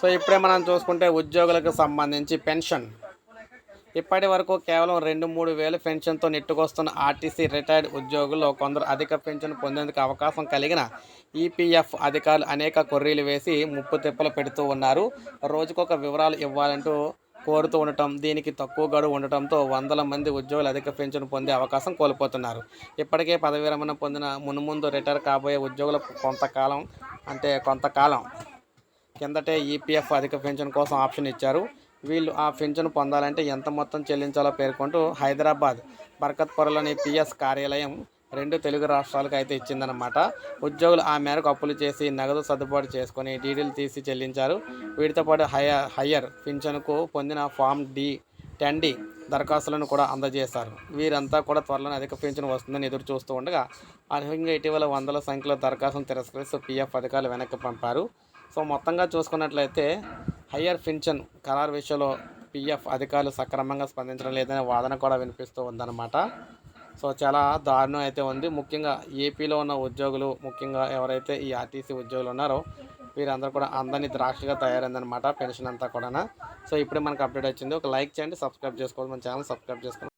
So ఇప్పుడే మనం చూసుకుంటే ఉద్యోగులకు సంబంధించి పెన్షన్. ఇప్పటి వరకు కేవలం రెండు మూడు వేలు పెన్షన్తో నెట్టుకొస్తున్న ఆర్టీసీ రిటైర్డ్ ఉద్యోగుల్లో కొందరు అధిక పెన్షన్ పొందేందుకు అవకాశం కలిగిన ఈపీఎఫ్ అధికారులు అనేక కొర్రీలు వేసి ముప్పు తిప్పలు పెడుతూ ఉన్నారు. రోజుకొక వివరాలు ఇవ్వాలంటూ కోరుతూ ఉండటం దీనికి తక్కువ గడువు ఉండటంతో వందల మంది ఉద్యోగులు అధిక పెన్షన్ పొందే అవకాశం కోల్పోతున్నారు. ఇప్పటికే పదవీ విరమణ పొందిన మునుముందు రిటైర్ కాబోయే ఉద్యోగులకు కొంతకాలం అంటే కొంతకాలం కిందటే ఈపీఎఫ్ అధిక పెన్షన్ కోసం ఆప్షన్ ఇచ్చారు. వీళ్ళు ఆ పెన్షన్ పొందాలంటే ఎంత మొత్తం చెల్లించాలో పేర్కొంటూ హైదరాబాద్ బర్కత్పురలోని పిఎస్ కార్యాలయం రెండు తెలుగు రాష్ట్రాలకు అయితే ఇచ్చిందనమాట ఉద్యోగులు ఆ మేరకు అప్పులు చేసి నగదు సర్దుబాటు చేసుకొని డీడీలు తీసి చెల్లించారు. వీటితో పాటు హయ్యర్ పింఛన్కు పొందిన ఫామ్ డి టెన్ డి దరఖాస్తులను కూడా అందజేశారు. వీరంతా కూడా త్వరలోనే అధిక పెన్షన్ వస్తుందని ఎదురు చూస్తూ ఉండగా అనూహ్యంగా ఇటీవల వందల సంఖ్యలో దరఖాస్తును తిరస్కరిస్తూ పీఎఫ్ పథకాలు వెనక్కి పంపారు. సో మొత్తంగా చూసుకున్నట్లయితే హయ్యర్ పెన్షన్ ఖరారు విషయంలో పీఎఫ్ అధికారులు సక్రమంగా స్పందించడం లేదనే వాదన కూడా వినిపిస్తూ ఉందన్నమాట. సో చాలా దారుణం అయితే ఉంది. ముఖ్యంగా ఏపీలో ఉన్న ఉద్యోగులు ముఖ్యంగా ఎవరైతే ఈ ఆర్టీసీ ఉద్యోగులు ఉన్నారో వీరందరూ కూడా అందరినీ ద్రాక్షగా తయారైందనమాట పెన్షన్ అంతా కూడా సో ఇప్పుడే మనకు అప్డేట్ వచ్చింది. ఒక లైక్ చేయండి సబ్స్క్రైబ్ చేసుకోవాలి మన ఛానల్ సబ్స్క్రైబ్ చేసుకోండి.